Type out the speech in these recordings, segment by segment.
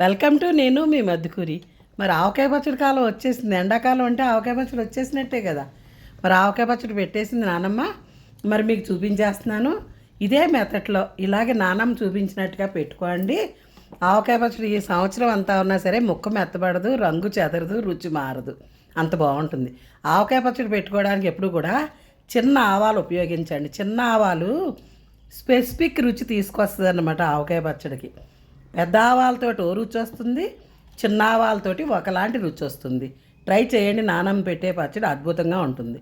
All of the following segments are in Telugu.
వెల్కమ్ టు నేను మీ మద్దుకూరి మరి ఆవకాయ పచ్చడి కాలం వచ్చేసింది. ఎండాకాలం అంటే ఆవకాయ పచ్చడి వచ్చేసినట్టే కదా. మరి ఆవకాయ పచ్చడి పెట్టేసింది నానమ్మ. మరి మీకు చూపించేస్తున్నాను. ఇదే మెథడ్లో ఇలాగే నానమ్మ చూపించినట్టుగా పెట్టుకోండి. ఆవకాయ పచ్చడి ఈ సంవత్సరం అంతా ఉన్నా సరే ముక్క మెత్తబడదు రంగు చెదరదు రుచి మారదు. అంత బాగుంటుంది. ఆవకాయ పచ్చడి పెట్టుకోవడానికి ఎప్పుడు కూడా చిన్న ఆవాలు ఉపయోగించండి. చిన్న ఆవాలు స్పెసిఫిక్ రుచి తీసుకొస్తుంది అన్నమాట ఆవకాయ పచ్చడికి. పెద్ద ఆవాలతోటి ఓ రుచి వస్తుంది చిన్న ఆవాలతోటి ఒకలాంటి రుచి వస్తుంది. ట్రై చేయండి నానమ్మ పెట్టే పచ్చడి అద్భుతంగా ఉంటుంది.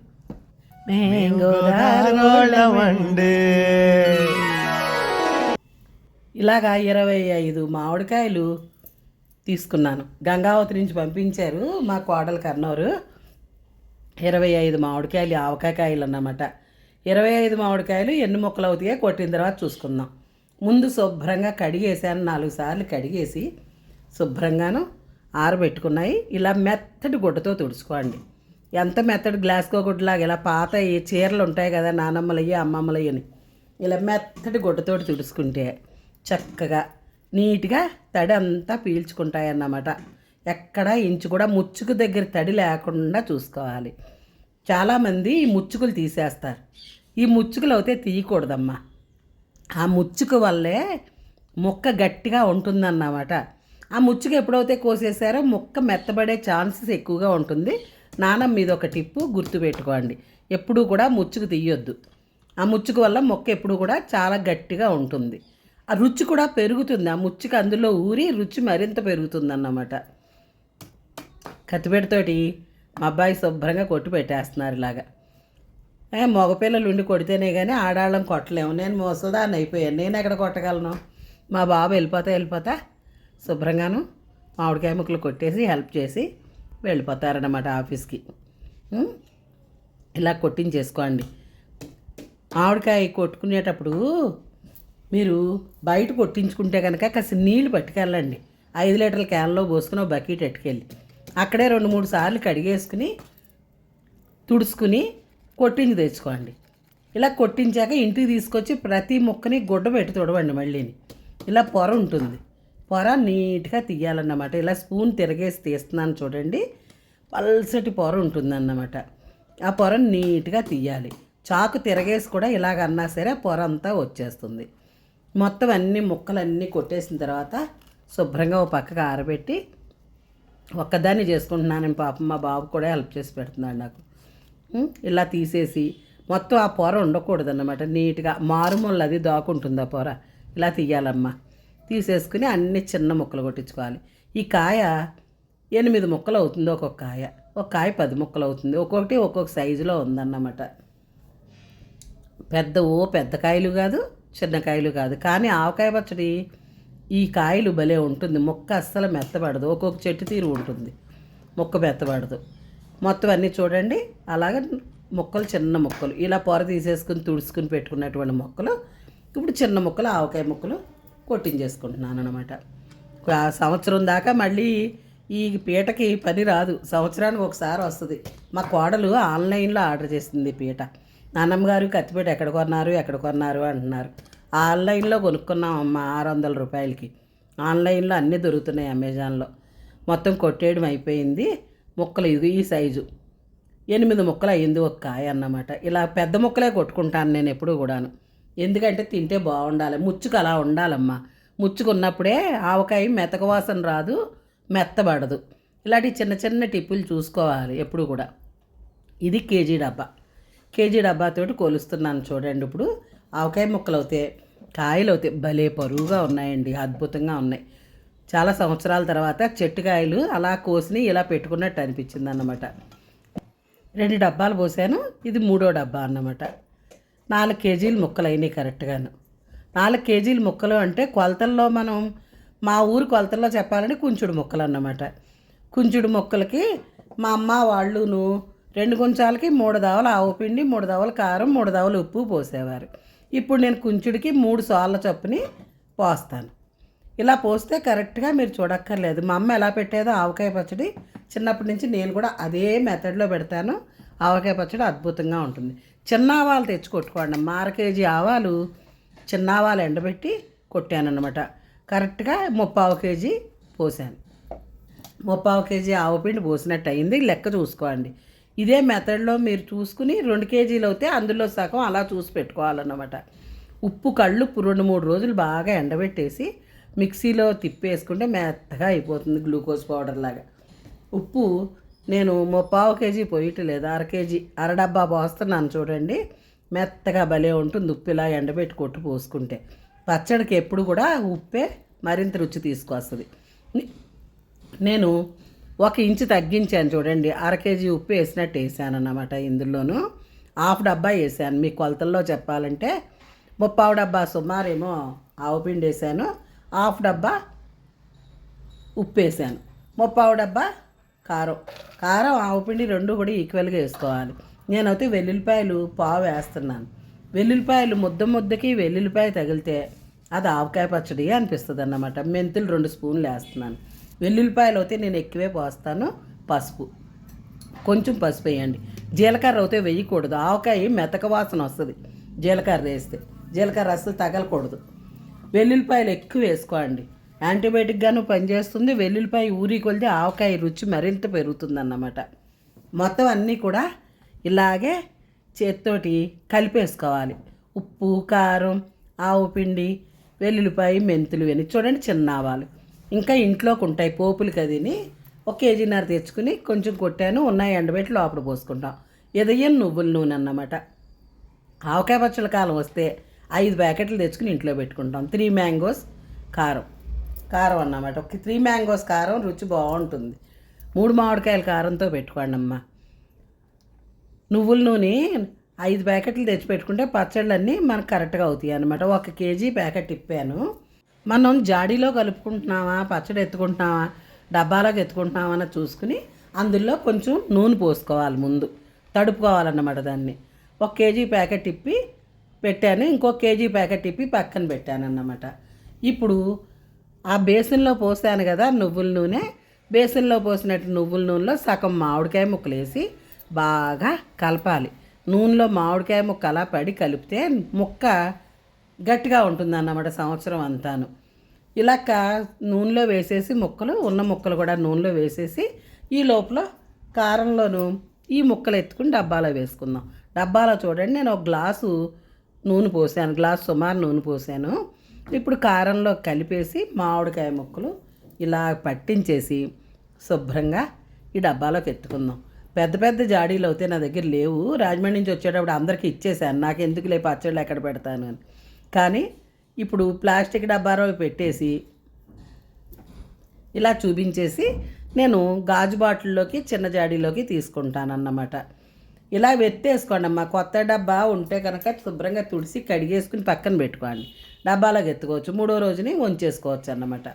ఇలాగా ఇరవై ఐదు మామిడికాయలు తీసుకున్నాను. గంగావతి నుంచి పంపించారు మా కోడలు కన్నూరు ఇరవై ఐదు మామిడికాయలు ఆవకాయ కాయలు అన్నమాట. ఇరవై ఐదు మామిడికాయలు ఎన్ని ముక్కలు అవుతాయో కొట్టిన తర్వాత చూసుకుందాం. ముందు శుభ్రంగా కడిగేసాను నాలుగు సార్లు కడిగేసి శుభ్రంగాను ఆరబెట్టుకున్నాయి. ఇలా మెత్తటి గుడ్డతో తుడుచుకోండి. ఎంత మెత్తటి గ్లాస్కో గుడ్డలాగా ఇలా పాత ఈ చీరలు ఉంటాయి కదా నానమ్మలయ్యి అమ్మమ్మలయ్యి అని. ఇలా మెత్తటి గుడ్డతోటి తుడుచుకుంటే చక్కగా నీట్గా తడి అంతా పీల్చుకుంటాయి అన్నమాట ఎక్కడ ఇంచు కూడా ముచ్చుకు దగ్గర తడి లేకుండా చూసుకోవాలి. చాలామంది ఈ ముచ్చుకులు తీసేస్తారు. ఈ ముచ్చుకులు అయితే తీయకూడదమ్మా. ఆ ముచ్చుకు వల్లే ముక్క గట్టిగా ఉంటుందన్నమాట. ఆ ముచ్చుకు ఎప్పుడైతే కోసేసారో ముక్క మెత్తబడే ఛాన్సెస్ ఎక్కువగా ఉంటుంది. నానమ్మ మీద ఒక టిప్పు గుర్తుపెట్టుకోండి. ఎప్పుడూ కూడా ముచ్చుకు తీయొద్దు. ఆ ముచ్చుకు వల్ల మొక్క ఎప్పుడు కూడా చాలా గట్టిగా ఉంటుంది. ఆ రుచి కూడా పెరుగుతుంది. ఆ ముచ్చుకు అందులో ఊరి రుచి మరింత పెరుగుతుందన్నమాట. కత్తిపెట్టతోటి మా అబ్బాయి శుభ్రంగా కొట్టి పెట్టేస్తున్నారు ఇలాగా. మగపిల్లలు ఉండి కొడితేనే కానీ ఆడాళ్ళం కొట్టలేము. నేను ముసలిదాన్ని అయిపోయాను. నేను ఎక్కడ కొట్టగలను? మా బాబు వెళ్ళిపోతా వెళ్ళిపోతా. శుభ్రంగాను మామిడికాయ ముక్కలు కొట్టేసి హెల్ప్ చేసి వెళ్ళిపోతారన్నమాట ఆఫీస్కి. ఇలా కొట్టించేసుకోండి. మామిడికాయ కొట్టుకునేటప్పుడు మీరు బయట కొట్టించుకుంటే కనుక కాస్త నీళ్ళు పట్టుకెళ్ళండి. ఐదు లీటర్ల క్యాన్లో పోసుకుని బకెట్ ఎట్టుకెళ్ళి. అక్కడే రెండు మూడు సార్లు కడిగేసుకుని తుడుచుకుని కొట్టించి తెచ్చుకోండి. ఇలా కొట్టించాక ఇంటికి తీసుకొచ్చి ప్రతి ముక్కని గుడ్డ పెట్టి తుడవండి మళ్ళీని. ఇలా పొర ఉంటుంది. పొర నీట్గా తీయాలన్నమాట. ఇలా స్పూన్ తిరగేసి తీస్తున్నాను చూడండి. పల్సటి పొర ఉంటుందన్నమాట. ఆ పొర నీట్గా తీయాలి. చాకు తిరగేసి కూడా ఇలాగన్నా సరే పొర అంతా వచ్చేస్తుంది. మొత్తం అన్ని ముక్కలన్నీ కొట్టేసిన తర్వాత శుభ్రంగా ఓ పక్కకు ఆరబెట్టి ఒక్కదాన్ని చేసుకుంటున్నాను. పాపం మా బాబు కూడా హెల్ప్ చేసి పెడుతున్నాడు నాకు. ఇలా తీసేసి మొత్తం ఆ పొర ఉండకూడదు అన్నమాట నీట్గా మారుమూల అది దాకుంటుంది ఆ పొర. ఇలా తీయాలమ్మా. తీసేసుకుని అన్ని చిన్న ముక్కలు కొట్టించుకోవాలి. ఈ కాయ ఎనిమిది ముక్కలు అవుతుంది ఒక్కొక్క కాయ. ఒక కాయ పది ముక్కలు అవుతుంది. ఒక్కొక్కటి ఒక్కొక్క సైజులో ఉందన్నమాట. పెద్ద ఓ పెద్ద కాయలు కాదు చిన్న కాయలు కాదు. కానీ ఆవకాయ పచ్చడి ఈ కాయలు భలే ఉంటుంది. మొక్క అస్సలు మెత్తబడదు. ఒక్కొక్క చెట్టు తీరు ఉంటుంది. మొక్క మెత్తబడదు. మొత్తం అన్నీ చూడండి. అలాగ మొక్కలు చిన్న మొక్కలు. ఇలా పొర తీసేసుకుని తుడుచుకుని పెట్టుకున్నటువంటి మొక్కలు. ఇప్పుడు చిన్న మొక్కలు ఆవకాయ మొక్కలు కొట్టించేసుకుంటున్నాను అనమాట ఆ సంవత్సరం దాకా మళ్ళీ ఈ పీటకి పని రాదు. సంవత్సరానికి ఒకసారి వస్తుంది. మా కోడలు ఆన్లైన్లో ఆర్డర్ చేసింది ఈ పీట. నాన్నమ్మగారు కత్తిపీట కత్తిపేట ఎక్కడ కొన్నారు ఎక్కడ కొన్నారు అంటున్నారు. ఆన్లైన్లో కొనుక్కున్నాం అమ్మ ఆరు వందల రూపాయలకి. ఆన్లైన్లో అన్నీ దొరుకుతున్నాయి అమెజాన్లో. మొత్తం కొట్టేయడం అయిపోయింది. ముక్కలు ఇది ఈ సైజు. ఎనిమిది ముక్కలు అయ్యింది ఒక కాయ అన్నమాట. ఇలా పెద్ద ముక్కలే కొట్టుకుంటాను నేను ఎప్పుడు కూడాను. ఎందుకంటే తింటే బాగుండాలి. ముచ్చుకు అలా ఉండాలమ్మా. ముచ్చుకున్నప్పుడే ఆవకాయ మెతక వాసన రాదు మెత్తబడదు. ఇలాంటి చిన్న చిన్న టిప్పులు చూసుకోవాలి ఎప్పుడు కూడా. ఇది కేజీ డబ్బా. కేజీ డబ్బాతోటి కొలుస్తున్నాను చూడండి ఇప్పుడు. ఆవకాయ ముక్కలు అవుతాయి కాయలు అవుతాయి భలే పరువుగా ఉన్నాయండి అద్భుతంగా ఉన్నాయి. చాలా సంవత్సరాల తర్వాత చెట్టుకాయలు అలా కోసిని ఇలా పెట్టుకున్నట్టు అనిపించింది అన్నమాట రెండు డబ్బాలు పోసాను ఇది మూడో డబ్బా అన్నమాట. నాలుగు కేజీలు ముక్కలు అయినాయి కరెక్ట్గాను. నాలుగు కేజీలు ముక్కలు అంటే కొలతల్లో మనం మా ఊరు కొలతల్లో చెప్పాలంటే కుంచుడు ముక్కలు అన్నమాట. కుంచుడు ముక్కలకి మా అమ్మ వాళ్ళును రెండు కొంచాలకి మూడు దవల ఆవు పిండి మూడు దావలు కారం మూడు దావలు ఉప్పు పోసేవారు. ఇప్పుడు నేను కుంచుడికి మూడు సార్ల చొప్పుని పోస్తాను. ఇలా పోస్తే కరెక్ట్గా మీరు చూడక్కర్లేదు. మా అమ్మ ఎలా పెట్టేదో ఆవకాయ పచ్చడి చిన్నప్పటి నుంచి నేను కూడా అదే మెథడ్లో పెడతాను. ఆవకాయ పచ్చడి అద్భుతంగా ఉంటుంది. చిన్న ఆవాలు తెచ్చి కొట్టుకోండి అమ్మ. అర కేజీ ఆవాలు చిన్న ఆవాలు ఎండబెట్టి కొట్టాను కరెక్ట్గా ముప్పావు కేజీ పోసాను. ముప్పావు కేజీ ఆవపిండి పోసినట్టు అయింది. లెక్క చూసుకోండి. ఇదే మెథడ్లో మీరు చూసుకుని రెండు కేజీలు అయితే అందులో సగం అలా చూసి పెట్టుకోవాలన్నమాట. ఉప్పు కళ్ళు రెండు మూడు రోజులు బాగా ఎండబెట్టేసి మిక్సీలో తిప్పేసుకుంటే మెత్తగా అయిపోతుంది గ్లూకోజ్ పౌడర్ లాగా. ఉప్పు నేను ముప్పావు కేజీ పోయట్లేదు అర కేజీ అర డబ్బా పోస్తున్నాను చూడండి. మెత్తగా భలే ఉంటుంది ఉప్పు ఇలా ఎండబెట్టి కొట్టు పోసుకుంటే. పచ్చడికి ఎప్పుడు కూడా ఉప్పే మరింత రుచి తీసుకొస్తుంది. నేను ఒక ఇంచు తగ్గించాను చూడండి అర కేజీ ఉప్పు వేసినట్టు వేసాను అన్నమాట ఇందులోనూ. హాఫ్ డబ్బా వేసాను. మీ కొలతల్లో చెప్పాలంటే ముప్పావు డబ్బా సుమారేమో ఆవు పిండి వేసాను. హాఫ్ డబ్బా ఉప్పు వేసాను ముప్పావు డబ్బా కారం. కారం ఆవు పిండి రెండు కూడా ఈక్వల్గా వేసుకోవాలి. నేనైతే వెల్లుల్లిపాయలు పావు వేస్తున్నాను. వెల్లుల్లిపాయలు ముద్ద ముద్దకి వెల్లుల్లిపాయ తగిలితే అది ఆవకాయ పచ్చడి అనిపిస్తుంది అన్నమాట మెంతులు రెండు స్పూన్లు వేస్తున్నాను. వెల్లుల్లిపాయలు అయితే నేను ఎక్కువే పోస్తాను. పసుపు. కొంచెం పసుపు వేయండి. జీలకర్ర అయితే వేయకూడదు. ఆవకాయ మెతక వాసన వస్తుంది. జీలకర్ర వేస్తే. జీలకర్ర అసలు తగలకూడదు. వెల్లుల్లిపాయలు ఎక్కువ వేసుకోండి. యాంటీబయాటిక్గాను పనిచేస్తుంది. వెల్లుల్లిపాయ ఊరి కొలితే ఆవకాయ రుచి మరింత పెరుగుతుంది అన్నమాట మొత్తం అన్నీ కూడా ఇలాగే చేత్తోటి కలిపేసుకోవాలి. ఉప్పు కారం ఆవు పిండి వెల్లుల్లిపాయ మెంతులు అని చూడండి చిన్న ఆవాలు ఇంకా ఇంట్లోకి ఉంటాయి పోపులు కదిని. ఒక కేజీన్నర తెచ్చుకుని కొంచెం కొట్టాను. ఉన్నాయి ఎండబెట్టి లోపల పోసుకుంటాం. ఎదయ్యం నువ్వుల నూనె అన్నమాట. ఆవకాయ పచ్చళ్ళ కాలం వస్తే ఐదు ప్యాకెట్లు తెచ్చుకుని ఇంట్లో పెట్టుకుంటాం. త్రీ మ్యాంగోస్ కారం. కారం అన్నమాట. ఒక త్రీ మ్యాంగోస్ కారం రుచి బాగుంటుంది. మూడు మామిడికాయల కారంతో పెట్టుకోండి అమ్మ. నువ్వుల నూనె ఐదు ప్యాకెట్లు తెచ్చి పెట్టుకుంటే పచ్చళ్ళన్నీ మనకు కరెక్ట్గా అవుతాయి అనమాట ఒక కేజీ ప్యాకెట్ ఇప్పాను. మనం జాడీలో కలుపుకుంటున్నామా పచ్చడి ఎత్తుకుంటున్నామా డబ్బాలోకి ఎత్తుకుంటున్నామా అని చూసుకుని అందులో కొంచెం నూనె పోసుకోవాలి ముందు. తడుపుకోవాలన్నమాట దాన్ని. ఒక కేజీ ప్యాకెట్ ఇప్పి పెట్టాను. ఇంకో కేజీ ప్యాకెట్ ఇప్పి పక్కన పెట్టాను అన్నమాట ఇప్పుడు ఆ బేసిన్లో పోసాను కదా నువ్వుల నూనె. బేసిన్లో పోసినట్టు నువ్వుల నూనెలో సగం మామిడికాయ ముక్కలు వేసి బాగా కలపాలి. నూనెలో మామిడికాయ ముక్క అలా పడి కలిపితే ముక్క గట్టిగా ఉంటుంది అన్నమాట సంవత్సరం అంతాను. ఇలాక నూనెలో వేసేసి ముక్కలు ఉన్న ముక్కలు కూడా నూనెలో వేసేసి ఈ లోపల కారంలోనూ ఈ ముక్కలు ఎత్తుకుని డబ్బాలో వేసుకుందాం. డబ్బాలో చూడండి నేను ఒక గ్లాసు నూనె పోసాను గ్లాస్ సుమారు నూనె పోసాను. ఇప్పుడు కారంలో కలిపేసి మామిడికాయ ముక్కలు ఇలా పట్టించేసి శుభ్రంగా ఈ డబ్బాలోకి ఎత్తుకుందాం. పెద్ద పెద్ద జాడీలు అయితే నా దగ్గర లేవు. రాజమండ్రి నుంచి వచ్చేటప్పుడు అందరికీ ఇచ్చేసాను నాకు ఎందుకు లే పచ్చళ్ళు ఎక్కడ పెడతాను అని. కానీ ఇప్పుడు ప్లాస్టిక్ డబ్బాలో పెట్టేసి ఇలా చూపించేసి నేను గాజు బాటిల్లోకి చిన్న జాడీలోకి తీసుకుంటానన్నమాట. ఇలా ఎత్తేసుకోండి అమ్మా కొత్త డబ్బా ఉంటే కనుక శుభ్రంగా తుడిసి కడిగేసుకుని పక్కన పెట్టుకోండి. డబ్బాలోకి ఎత్తుకోవచ్చు. మూడో రోజుని వంచేసుకోవచ్చు అన్నమాట.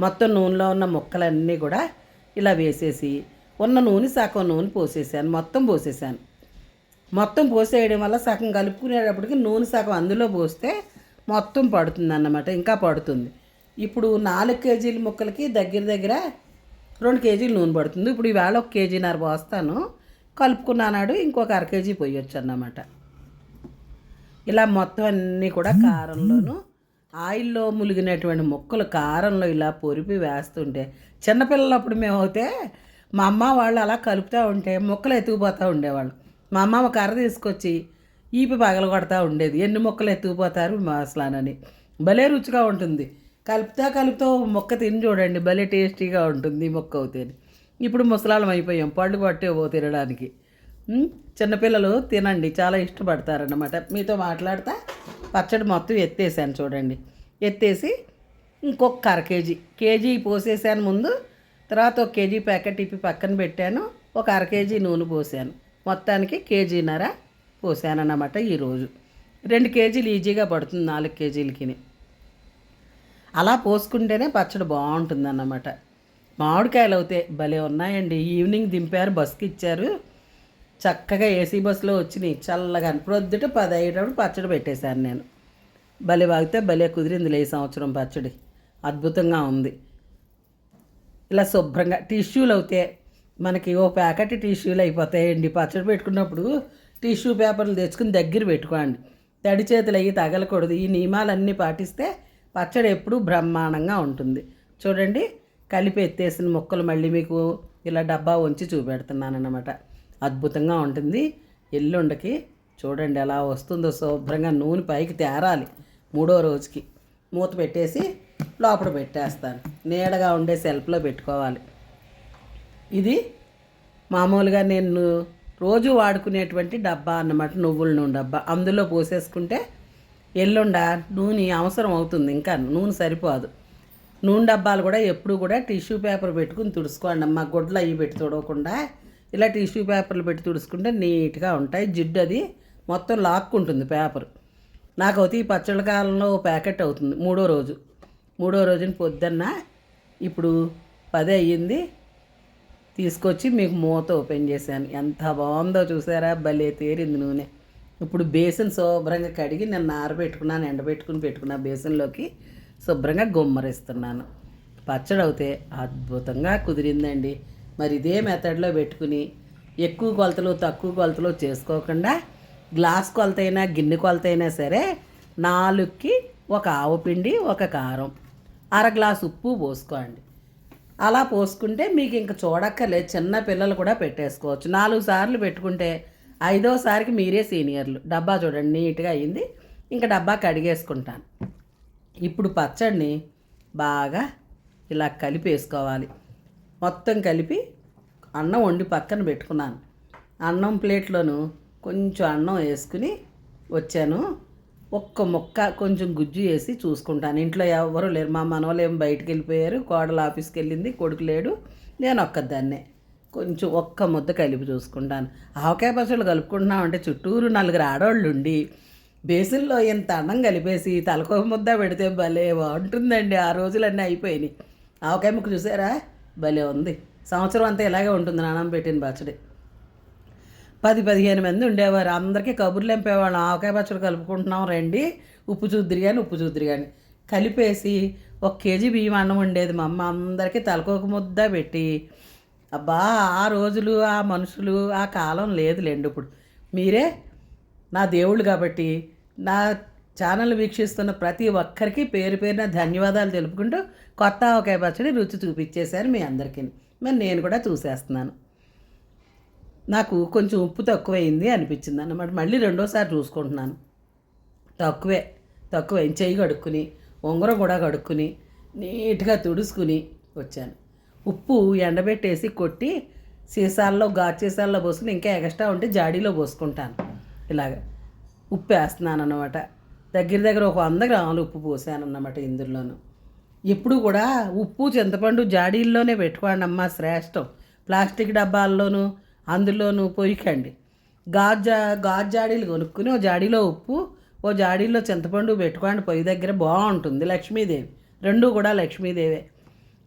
మొత్తం నూనెలో ఉన్న ముక్కలన్నీ కూడా ఇలా వేసేసి ఉన్న నూనె సగం నూనె పోసేసాను. మొత్తం పోసేసాను. మొత్తం పోసేయడం వల్ల సగం కలుపుకునేటప్పటికి నూనె సగం అందులో పోస్తే మొత్తం పడుతుంది అన్నమాట ఇంకా పడుతుంది. ఇప్పుడు నాలుగు కేజీల ముక్కలకి దగ్గర దగ్గర రెండు కేజీలు నూనె పడుతుంది. ఇప్పుడు ఈవేళ ఒక కేజీన్నర పోస్తాను. కలుపుకున్నానాడు ఇంకొక అర కేజీ పోయొచ్చు అన్నమాట. ఇలా మొత్తం అన్నీ కూడా కారంలోనూ ఆయిల్లో ములిగినటువంటి ముక్కలు కారంలో ఇలా పొరిపి వేస్తుంటే చిన్నపిల్లలప్పుడు మేమైతే మా అమ్మ వాళ్ళు అలా కలుపుతూ ఉంటే ముక్కలు ఎత్తుకుపోతూ ఉండేవాళ్ళు. మా అమ్మ ఒక కర్ర తీసుకొచ్చి ఈపి పగలు కొడతా ఉండేది. ఎన్ని మొక్కలు ఎత్తుకుపోతారు అసలానని. భలే రుచిగా ఉంటుంది. కలుపుతా కలుపుతూ మొక్క తిని చూడండి భలే టేస్టీగా ఉంటుంది ముక్క మొక్క ఇప్పుడు ముసలాళ్ళం అయిపోయాం. పళ్ళు పట్టే తినడానికి. చిన్నపిల్లలు తినండి. చాలా ఇష్టపడతారన్నమాట. మీతో మాట్లాడతా పచ్చడి మొత్తం ఎత్తేసాను చూడండి. ఎత్తేసి ఇంకొక అర కేజీ. కేజీ పోసేసాను ముందు తర్వాత ఒక కేజీ ప్యాకెట్ ఇప్పి పక్కన పెట్టాను. ఒక అర కేజీ నూనె పోసాను. మొత్తానికి కేజీన్నర పోసాను అన్నమాట ఈరోజు. రెండు కేజీలు ఈజీగా పడుతుంది నాలుగు కేజీలకి అలా పోసుకుంటేనే పచ్చడి బాగుంటుంది అన్నమాట మామిడికాయలు అవుతాయి భలే ఉన్నాయండి. ఈవినింగ్ దింపారు బస్కి ఇచ్చారు. చక్కగా ఏసీ బస్సులో వచ్చినాయి. చల్లగా ప్రొద్దుట పది అయ్యేటప్పుడు పచ్చడి పెట్టేశాను నేను. భలే వాగితే భలే కుదిరింది ఈ సంవత్సరం పచ్చడి. అద్భుతంగా ఉంది. ఇలా శుభ్రంగా టిష్యూలు అవుతే మనకి ఓ ప్యాకెట్ టిష్యూలు అయిపోతాయండి. పచ్చడి పెట్టుకున్నప్పుడు టిష్యూ పేపర్లు తెచ్చుకుని దగ్గర పెట్టుకోండి. తడి చేతులు అయ్యి తగలకూడదు. ఈ నియమాలన్నీ పాటిస్తే పచ్చడి ఎప్పుడూ బ్రహ్మాండంగా ఉంటుంది. చూడండి కలిపి ఎత్తేసిన ముక్కలు మళ్ళీ మీకు ఇలా డబ్బా ఉంచి చూపెడుతున్నాను అన్నమాట అద్భుతంగా ఉంటుంది. ఎల్లుండకి చూడండి ఎలా వస్తుందో శుభ్రంగా నూనె పైకి తేరాలి మూడో రోజుకి. మూత పెట్టేసి లోపల పెట్టేస్తాను. నీడగా ఉండే సెల్ఫ్లో పెట్టుకోవాలి. ఇది మామూలుగా నేను రోజు వాడుకునేటువంటి డబ్బా అన్నమాట నువ్వుల నూనె డబ్బా. అందులో పోసేసుకుంటే ఎల్లుండ నూనె అవసరం అవుతుంది. ఇంకా నూనె సరిపోదు. నూనె డబ్బాలు కూడా ఎప్పుడు కూడా టిష్యూ పేపర్ పెట్టుకుని తుడుచుకోండి. అమ్మ గుడ్లు అవి పెట్టి తుడవకుండా ఇలా టిష్యూ పేపర్లు పెట్టి తుడుచుకుంటే నీట్గా ఉంటాయి. జిడ్డు అది మొత్తం లాక్కుంటుంది పేపర్. నాకు అయితే ఈ పచ్చళ్ళ కాలంలో ప్యాకెట్ అవుతుంది మూడో రోజు. మూడో రోజున పొద్దున్న ఇప్పుడు పది అయ్యింది. తీసుకొచ్చి మీకు మూత ఓపెన్ చేశాను. ఎంత బాగుందో చూసారా? భలే తేరింది నూనె. ఇప్పుడు బేసిన్ శుభ్రంగా కడిగి నేను ఆరబెట్టుకున్నాను ఎండబెట్టుకుని పెట్టుకున్నా బేసిన్లోకి. శుభ్రంగా గుమ్మరిస్తున్నాను. పచ్చడి అయితే అద్భుతంగా కుదిరిందండి. మరి ఇదే మెథడ్లో పెట్టుకుని ఎక్కువ కొలతలు తక్కువ కొలతలు చేసుకోకుండా గ్లాస్ కొలత అయినా గిన్నె కొలత అయినా సరే నాలుగుకి ఒక ఆవు పిండి ఒక కారం అర గ్లాస్ ఉప్పు పోసుకోండి. అలా పోసుకుంటే మీకు ఇంక చూడక్కర్లేదు. చిన్న పిల్లలు కూడా పెట్టేసుకోవచ్చు. నాలుగు సార్లు పెట్టుకుంటే ఐదోసారికి మీరే సీనియర్లు. డబ్బా చూడండి నీట్గా అయింది. ఇంకా డబ్బా కడిగేసుకుంటాను. ఇప్పుడు పచ్చడిని బాగా ఇలా కలిపేసుకోవాలి. మొత్తం కలిపి అన్నం వండి పక్కన పెట్టుకున్నాను. అన్నం ప్లేట్లోను కొంచెం అన్నం వేసుకుని వచ్చాను. ఒక్క ముక్క కొంచెం గుజ్జు వేసి చూసుకుంటాను. ఇంట్లో ఎవరు లేరు. మా మనవలు ఏం బయటికి వెళ్ళిపోయారు. కోడలు ఆఫీస్కి వెళ్ళింది. కొడుకు లేడు. నేను ఒక్కదాన్నే. కొంచెం ఒక్క ముద్ద కలిపి చూసుకుంటాను. ఆవకాయ పచ్చళ్ళు కలుపుకుంటున్నాం అంటే చుట్టూరు నలుగురు ఆడవాళ్ళు ఉండి బేసిన్లో ఇంత అన్నం కలిపేసి తలకో ముద్ద పెడితే భలే బాగుంటుందండి. ఆ రోజులన్నీ అయిపోయినాయి. ఆవకాయ ముక్క చూసారా? భలే ఉంది. సంవత్సరం అంతా ఇలాగే ఉంటుంది నాన్నమ్మ పెట్టిన పచ్చడి. పది పదిహేను మంది ఉండేవారు. అందరికీ కబుర్లు ఎంపేవాళ్ళం. ఆవకాయ పచ్చడి కలుపుకుంటున్నాం రండి. ఉప్పు చూద్దురు కానీ ఉప్పు చూద్దురు కానీ కలిపేసి ఒక కేజీ బియ్యం అన్నం ఉండేది మా అమ్మ. అందరికీ తలకొక ముద్ద పెట్టి అబ్బా ఆ రోజులు ఆ మనుషులు ఆ కాలం లేదులేండి ఇప్పుడు. మీరే నా దేవుళ్ళు కాబట్టి నా ఛానల్ వీక్షిస్తున్న ప్రతి ఒక్కరికి పేరు పేరున ధన్యవాదాలు తెలుపుకుంటూ కొత్త ఆవకాయ పచ్చడి రుచి చూపించేశారు మీ అందరికీ. మరి నేను కూడా చూసేస్తున్నాను. నాకు కొంచెం ఉప్పు తక్కువైంది అనిపించింది అన్నమాట. మళ్ళీ రెండోసారి చూసుకుంటున్నాను. తక్కువే తక్కువ. చెయ్యి కడుక్కుని ఉంగరం కూడా కడుక్కుని నీట్గా తుడుచుకుని వచ్చాను. ఉప్పు ఎండబెట్టేసి కొట్టి సీసాల్లో గాజు సీసాల్లో పోసుకుని ఇంకా ఎక్స్ట్రా ఉంటే జాడీలో పోసుకుంటాను. ఇలాగ ఉప్పు వేస్తున్నాను అన్నమాట దగ్గర దగ్గర ఒక వంద గ్రాములు ఉప్పు పోసాను అన్నమాట ఇందులోను. ఎప్పుడు కూడా ఉప్పు చింతపండు జాడీల్లోనే పెట్టుకోండి అమ్మ శ్రేష్టం. ప్లాస్టిక్ డబ్బాల్లోనూ అందులోనూ పొయ్యకండి గాజు గాజు జాడీలు కొనుక్కుని ఓ జాడీలో ఉప్పు ఓ జాడీలో చింతపండు పెట్టుకోండి పొయ్యి దగ్గర బాగుంటుంది. లక్ష్మీదేవి రెండు కూడా లక్ష్మీదేవే.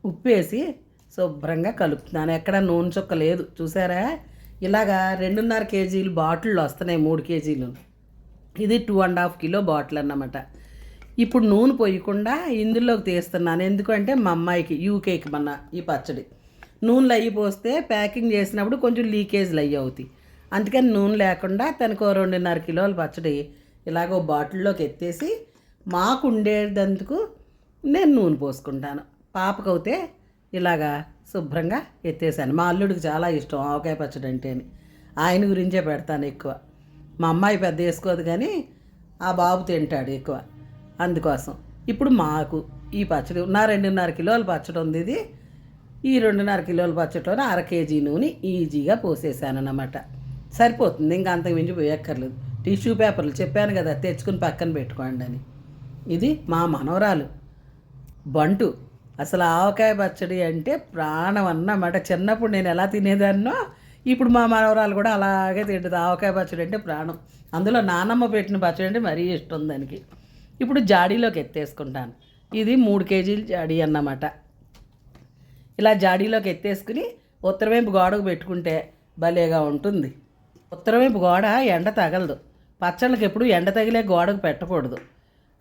ఉప్పు వేసి శుభ్రంగా కలుపుతున్నాను. ఎక్కడ నూనె చుక్క లేదు. చూసారా? ఇలాగా రెండున్నర కేజీలు బాటిళ్ళు వస్తున్నాయి మూడు కేజీలు. ఇది two and half kilo bottle అన్నమాట. ఇప్పుడు నూనె పోయకుండా ఇందులోకి తీస్తున్నాను. ఎందుకంటే మా అమ్మాయికి యూకేకి మన ఈ పచ్చడి. నూనెలు అయ్యి పోస్తే ప్యాకింగ్ చేసినప్పుడు కొంచెం లీకేజ్లు అయ్యి అవుతాయి. అందుకని నూనె లేకుండా తనకు రెండున్నర కిలోల పచ్చడి ఇలాగో బాటిల్లోకి ఎత్తేసి మాకు ఉండేదందుకు నేను నూనె పోసుకుంటాను. పాపకైతే ఇలాగా శుభ్రంగా ఎత్తేసాను. మా అల్లుడికి చాలా ఇష్టం ఆవకాయ పచ్చడి అంటేని. ఆయన గురించే పెడతాను ఎక్కువ. మా అమ్మాయి పెద్ద వేసుకోదు కానీ ఆ బాబు తింటాడు ఎక్కువ. అందుకోసం ఇప్పుడు మాకు ఈ పచ్చడి నా రెండున్నర కిలోల పచ్చడి ఉంది ఇది. ఈ రెండున్నర కిలోల పచ్చడిలోనే అర కేజీ నూనె ఈజీగా పోసేసాను అన్నమాట సరిపోతుంది. ఇంకా అంతకు మించి పోయక్కర్లేదు. టిష్యూ పేపర్లు చెప్పాను కదా తెచ్చుకుని పక్కన పెట్టుకోండి అని. ఇది మా మనవరాలు. బంటు. అసలు ఆవకాయ పచ్చడి అంటే ప్రాణం అన్నమాట. చిన్నప్పుడు నేను ఎలా తినేదాన్నో ఇప్పుడు మా మనవరాలు కూడా అలాగే తింటుంది ఆవకాయ పచ్చడి అంటే ప్రాణం. అందులో నానమ్మ పెట్టిన పచ్చడి అంటే మరీ ఇష్టం దానికి. ఇప్పుడు జాడీలోకి ఎత్తేసుకుంటాను. ఇది మూడు కేజీలు జాడీ అన్నమాట. ఇలా జాడీలోకి ఎత్తేసుకుని ఉత్తరవైపు గోడకు పెట్టుకుంటే భలేగా ఉంటుంది. ఉత్తరవైపు గోడ ఎండ తగలదు. పచ్చళ్ళకి ఎప్పుడు ఎండ తగిలే గోడకు పెట్టకూడదు.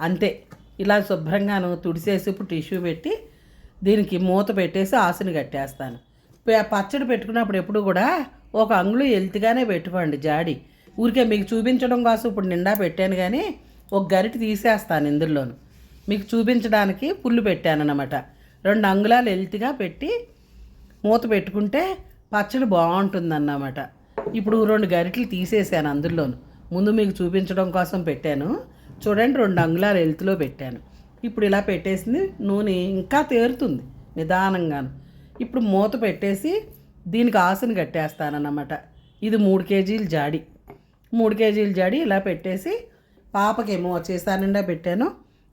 అంతే. ఇలా శుభ్రంగాను తుడిసేసి ఇప్పుడు టిష్యూ పెట్టి దీనికి మూత పెట్టేసి ఆసుని కట్టేస్తాను. పచ్చడి పెట్టుకున్నప్పుడు ఎప్పుడు కూడా ఒక అంగుళం ఎల్తిగానే పెట్టుకోండి జాడి. ఊరికే మీకు చూపించడం కోసం ఇప్పుడు నిండా పెట్టాను కానీ ఒక గరిట తీసేస్తాను ఇందులోను. మీకు చూపించడానికి పుల్లు పెట్టాను అనమాట రెండు అంగుళాలు ఎల్తిగా పెట్టి మూత పెట్టుకుంటే పచ్చడి బాగుంటుందన్నమాట. ఇప్పుడు రెండు గరిటలు తీసేసాను అందులోను. ముందు మీకు చూపించడం కోసం పెట్టాను. చూడండి రెండు అంగుళాలు ఎల్తిలో పెట్టాను. ఇప్పుడు ఇలా పెట్టేసింది నూనె ఇంకా తేరుతుంది నిదానంగాను. ఇప్పుడు మూత పెట్టేసి దీనికి ఆసును కట్టేస్తానన్నమాట. ఇది మూడు కేజీలు జాడి. మూడు కేజీలు జాడి ఇలా పెట్టేసి పాపకేమో చేసానిండా పెట్టాను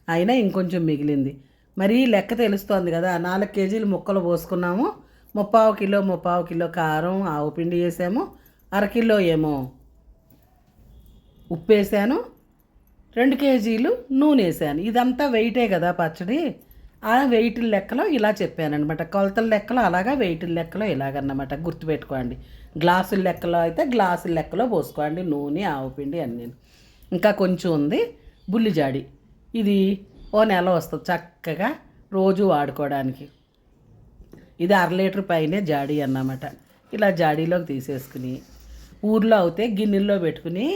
అయినా ఇంకొంచెం మిగిలింది. మరీ లెక్క తెలుస్తోంది కదా నాలుగు కేజీలు ముక్కలు పోసుకున్నాము. ముప్పావు కిలో ముప్పావు కిలో కారం ఆవు పిండి వేసాము. అరకిలో ఏమో ఉప్పు వేసాను. రెండు కేజీలు నూనె వేసాను. ఇదంతా వెయిటే కదా పచ్చడి? ఆ వెయిట్ లెక్కలో ఇలా చెప్పానమాట కొలతల లెక్కలో అలాగా వెయిట్ లెక్కలో ఇలాగన్నమాట. గుర్తుపెట్టుకోండి. గ్లాసుల లెక్కలో అయితే గ్లాసుల లెక్కలో పోసుకోండి. నూనె ఆవు పిండి అన్నీ. ఇంకా కొంచెం ఉంది బుల్లి జాడి ఇది ఓ నెల వస్తుంది చక్కగా రోజు వాడుకోవడానికి. ఇది అర లీటర్ పైనే జాడీ అన్నమాట. ఇలా జాడీలోకి తీసేసుకుని ఊర్లో అయితే గిన్నెల్లో పెట్టుకుని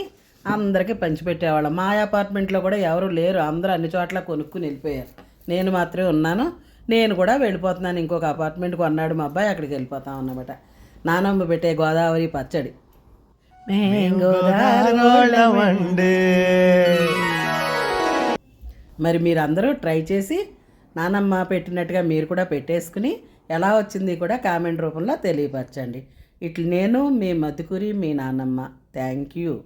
అందరికీ పంచిపెట్టేవాళ్ళం. మా అపార్ట్మెంట్లో కూడా ఎవరు లేరు. అందరూ అన్ని చోట్ల కొనుక్కుని వెళ్ళిపోయారు. నేను మాత్రమే ఉన్నాను. నేను కూడా వెళ్ళిపోతున్నాను. ఇంకొక అపార్ట్మెంట్ కొన్నాడు మా అబ్బాయి. అక్కడికి వెళ్ళిపోతాం అన్నమాట. నానమ్మ పెట్టే గోదావరి పచ్చడి. మరి మీరందరూ ట్రై చేసి నానమ్మ పెట్టినట్టుగా మీరు కూడా పెట్టేసుకుని ఎలా వచ్చింది కూడా కామెంట్ రూపంలో తెలియపరచండి. ఇట్లు నేను మీ మధుకురి మీ నానమ్మ. Thank you.